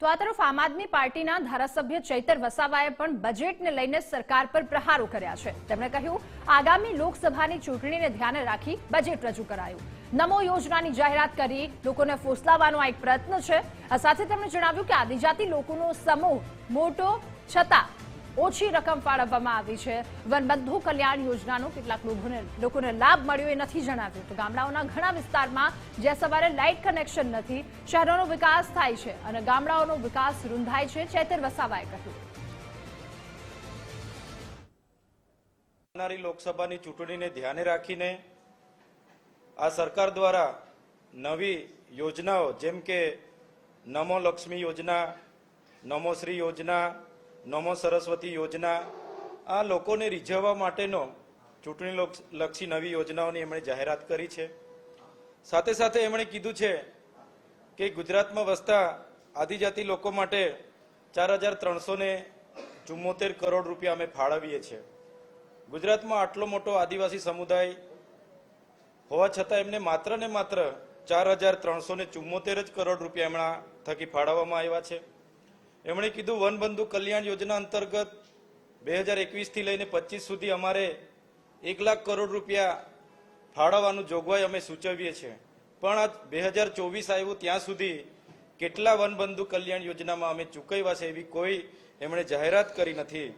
તો આ તરફ આમ આદમી પાર્ટીના ધારાસભ્ય ચૈતર વસાવાએ પણ બજેટને લઈને સરકાર પર પ્રહારો કર્યા છે. તેમણે કહ્યું, આગામી લોકસભાની ચૂંટણીને ધ્યાને રાખી બજેટ રજૂ કરાયું. નમો યોજનાની જાહેરાત કરી લોકોને ફોસલાવવાનો આ એક પ્રયત્ન છે. આ સાથે તેમણે જણાવ્યું કે આદિજાતિ લોકોનો સમૂહ મોટો, છતાં ઓછી રકમ ફાળવવામાં આવી છે. વનબંધુ કલ્યાણ યોજનાનો કેટલાક લોકોને લોકોને લાભ મળ્યો એ નથી જણાવ્યું. તો ગામડાઓના ઘણા વિસ્તારમાં જ્યાં સવારે લાઇટ કનેક્શન નથી, શહેરોનો વિકાસ થાય છે અને ગામડાઓનો વિકાસ રૂંધાય છે, ચેતર વસાવાએ કહ્યું. લોકસભાની ચૂંટણીને ધ્યાને રાખીને આ સરકાર દ્વારા નવી યોજનાઓ, જેમ કે નમો લક્ષ્મી યોજના, નમો શ્રી યોજના નમો સરસ્વતી યોજના આ લોકોને રીઝવવા માટેનો ચૂંટણી લોક- લક્ષી નવી યોજનાઓની એમણે જાહેરાત કરી છે. સાથે સાથે એમણે કીધું છે કે ગુજરાતમાં વસતા આદિજાતિ લોકો માટે ચાર હજાર ત્રણસો ને ચુમ્મોતેર કરોડ રૂપિયા અમે ફાળવીએ છીએ. ગુજરાતમાં આટલો મોટો આદિવાસી સમુદાય હોવા છતાં એમને માત્ર ને માત્ર ચાર હજાર ત્રણસો ને ચુમ્મોતેર જ કરોડ રૂપિયા એમના થકી ફાળવવામાં આવ્યા છે. એમણે કીધું વનબંધુ કલ્યાણ યોજના અંતર્ગત બે હજાર એકવીસથી લઈને પચીસ સુધી અમારે એક લાખ કરોડ રૂપિયા ફાળવવાનું જોગવાઈ અમે સૂચવીએ છીએ. પણ આ બે હજાર ચોવીસ આવ્યું ત્યાં સુધી કેટલા વનબંધુ કલ્યાણ યોજનામાં અમે ચૂકવ્યા છે એવી કોઈ એમણે જાહેરાત કરી નથી.